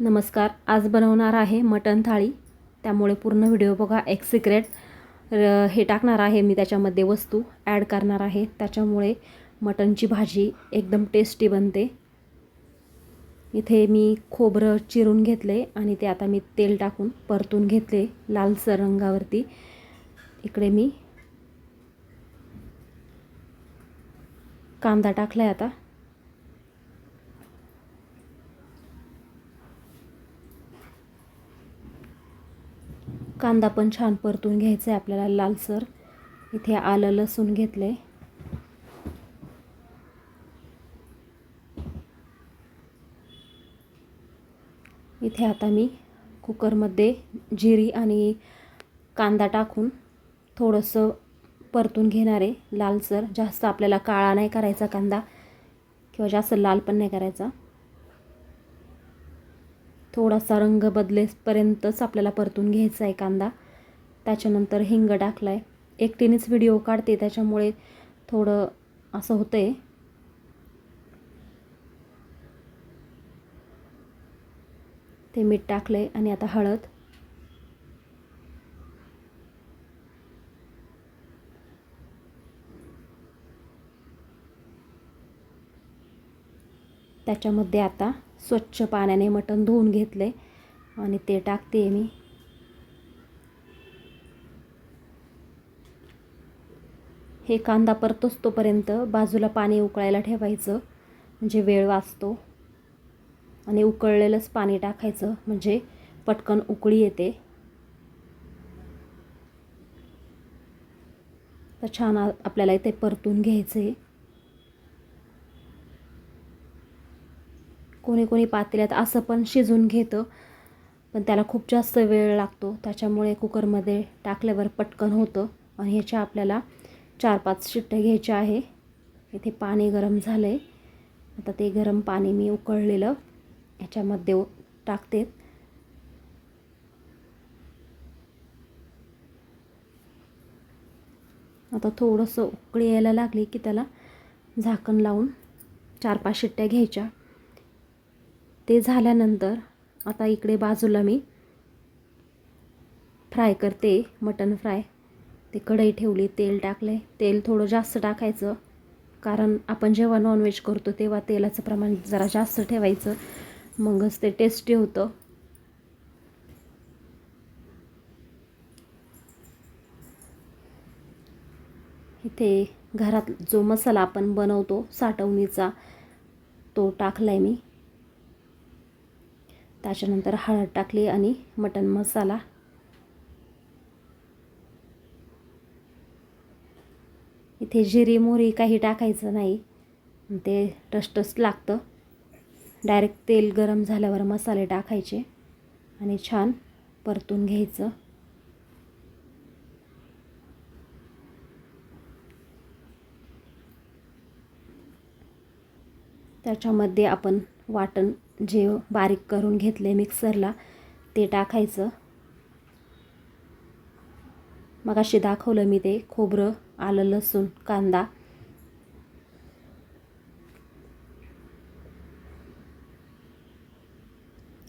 नमस्कार. आज बनवणार आहे मटण थाळी. त्यामुळे पूर्ण व्हिडिओ बघा. एक सिक्रेट र- हे टाकणार आहे मी त्याच्यामध्ये वस्तू ॲड करणार आहे. त्याच्यामुळे मटणची भाजी एकदम टेस्टी बनते. इथे मी खोबरं चिरून घेतले आणि ते आता मी तेल टाकून परतून घेतले लालसर रंगावरती. इकडे मी कांदा टाकला आहे आता. कांदा पण छान परतून घ्यायचा आहे आपल्याला लालसर इथे आलं लसूण घेतलं आहे इथे आता मी कुकरमध्ये जिरी आणि कांदा टाकून थोडंसं परतून घेणार आहे. लालसर जास्त आपल्याला काळा नाही करायचा कांदा किंवा जास्त लाल पण नाही करायचा. थोडासा रंग बदलेपर्यंतच आपल्याला परतून घ्यायचा आहे कांदा. त्याच्यानंतर हिंग टाकला आहे एकटीनेच व्हिडिओ काढते त्याच्यामुळे थोडं असं होतं आहे ते मीठ टाकलं आहे आणि आता हळद. त्याच्यामध्ये आता स्वच्छ पाण्याने मटण धुवून घेतले आणि ते टाकते मी. हे कांदा परतोच तोपर्यंत बाजूला पाणी उकळायला ठेवायचं म्हणजे वेळ वाचतो. आणि उकळलेलंच पाणी टाकायचं म्हणजे पटकन उकळी येते. तर छान आपल्याला इथे परतून घ्यायचं आहे कोणी कोणी पातेल्यात असं पण शिजून घेतं. पण त्याला खूप जास्त वेळ लागतो. त्याच्यामुळे कुकरमध्ये टाकल्यावर पटकन होतं. आणि ह्याच्या आपल्याला चार पाच शिट्ट्या घ्यायच्या आहे. इथे पाणी गरम झालं आहे आता ते गरम पाणी मी उकळलेलं ह्याच्यामध्ये टाकते. आता थोडंसं उकळी यायला लागली की त्याला झाकण लावून चार पाच शिट्ट्या घ्यायच्या. ते झाल्यानंतर आता इकडे बाजूला मी फ्राय करते मटन फ्राय. ते कढई ठेवली तेल टाकले. तेल थोडं जास्त टाकायचं कारण आपण जेव्हा नॉनव्हेज करतो तेव्हा तेलाचं प्रमाण जरा जास्त ठेवायचं. मगच ते टेस्टी होतं. इथे घरात जो मसाला आपण बनवतो साठवणीचा तो टाकला आहे मी. त्याच्यानंतर हळद टाकली आणि मटन मसाला. इथे जिरी मोहरी काही टाकायचं नाही. ते टस्टच लागतं. डायरेक्ट तेल गरम झाल्यावर मसाले टाकायचे आणि छान परतून घ्यायचं. त्याच्यामध्ये आपण वाटण जे बारीक करून घेतले मिक्सरला ते टाकायचं. मगाशी दाखवलं मी ते खोबरं आलं लसूण कांदा.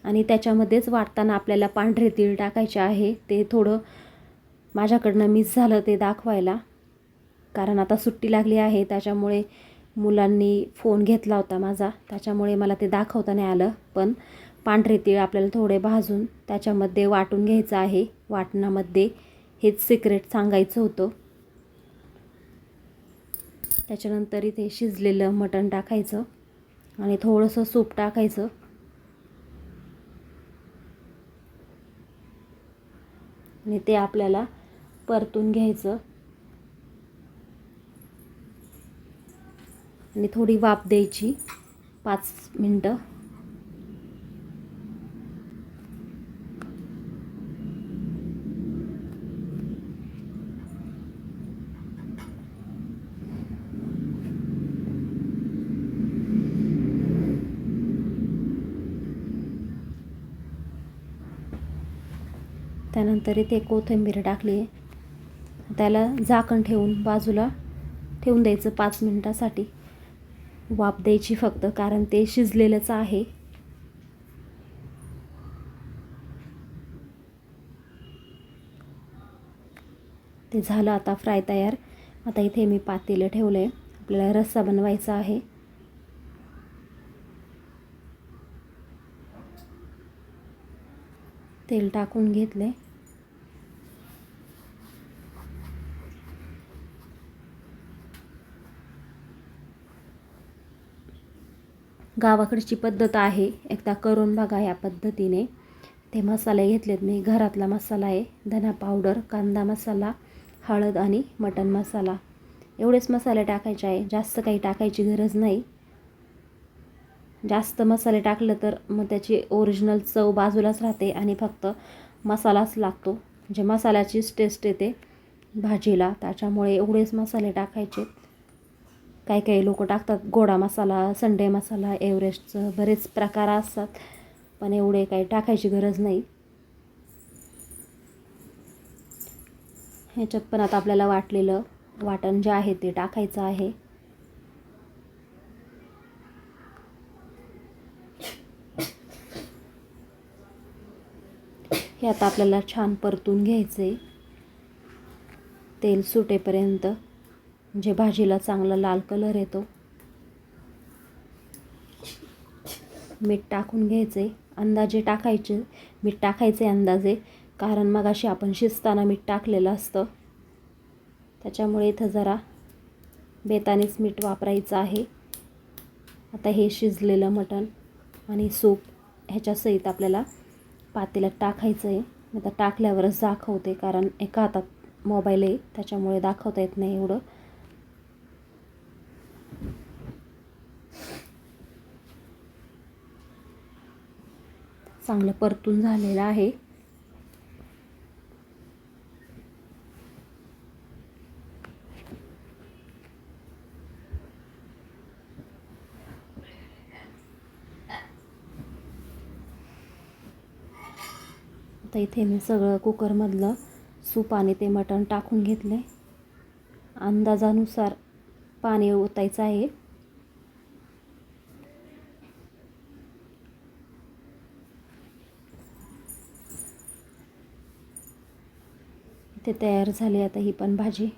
आणि त्याच्यामध्येच वाटताना आपल्याला पांढरे तीळ टाकायचे आहे ते थोडं माझ्याकडनं मिस झालं ते दाखवायला. कारण आता सुट्टी लागली आहे त्याच्यामुळे मुलांनी फोन घेतला होता माझा. त्याच्यामुळे मला ते दाखवता नाही आलं. पण पांढरे तीळ आपल्याला थोडे भाजून त्याच्यामध्ये वाटून घ्यायचं आहे. वाटणामध्ये हेच सिक्रेट सांगायचं होतं. त्याच्यानंतर इथे शिजलेलं मटण टाकायचं आणि थोडंसं सूप टाकायचं. आणि ते आपल्याला परतून घ्यायचं. आणि थोडी वाफ द्यायची पाच मिनटं. त्यानंतर इथे कोथिंबीर टाकली. आहे त्याला झाकण ठेवून बाजूला ठेवून द्यायचं पाच मिनटासाठी. वाफ द्यायची फक्त कारण ते शिजलेलंच आहे. ते झालं आता फ्राय तयार. आता इथे मी पातेलं ठेवलं आहे आपल्याला रस्सा बनवायचा आहे. तेल टाकून घेतलं आहे गावाकडची पद्धत आहे. एकदा करून बघा या पद्धतीने. ते मसाले घेतलेत मी. घरातला मसाला आहे. धना पावडर कांदा मसाला हळद आणि मटण मसाला. एवढेच मसाले टाकायचे आहे. जास्त काही टाकायची गरज नाही. जास्त मसाले टाकलं तर मग त्याची ओरिजिनल चव बाजूलाच राहते आणि फक्त मसालाच लागतो. म्हणजे मसाल्याचीच टेस्ट येते भाजीला. त्याच्यामुळे एवढेच मसाले टाकायचे. काही काही लोक टाकतात गोडा मसाला संडे मसाला एव्हरेस्टचं बरेच प्रकार असतात पण एवढे काही टाकायची गरज नाही. ह्याच्यात पण आता आपल्याला वाटलेलं वाटण जे आहे ते टाकायचं आहे. हे आता आपल्याला छान परतून घ्यायचं आहे तेल सुटेपर्यंत. म्हणजे भाजीला चांगला लाल कलर येतो. मीठ टाकून घ्यायचे. अंदाजे टाकायचे. मीठ टाकायचे अंदाजे. कारण मग अशी आपण शिजताना मीठ टाकलेलं असतं. त्याच्यामुळे इथं जरा बेतानेच मीठ वापरायचं आहे. आता हे शिजलेलं मटण आणि सूप ह्याच्या सहित आपल्याला पातेल्यात टाकायचं आहे. आता टाकल्यावरच दाखवते कारण एका हातात मोबाईल आहे. त्याच्यामुळे दाखवता येत नाही एवढं. चांगलं परतून झालेलं आहे. आता इथे मी सगळं कुकरमधलं सूप आणि ते मटण टाकून घेतले अंदाजानुसार पाणी ओतायचं आहे. इथे तयार झाली. आता ही पण भाजी.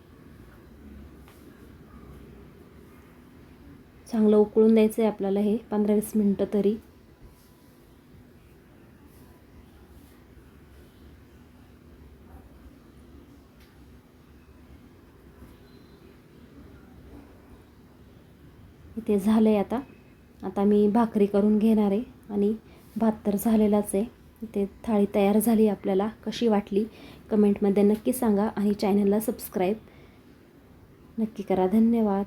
चांगलं उकळून द्यायचं आहे आपल्याला हे पंधरा वीस मिनटं तरी. इथे झालं आहे आता. आता मी भाकरी करून घेणार आहे आणि भात तर झालेलाच आहे. ते थाळी तयार झाली आपल्याला. कशी वाटली? कमेंटमध्ये नक्की सांगा आणि चॅनलला सबस्क्राईब नक्की करा. धन्यवाद.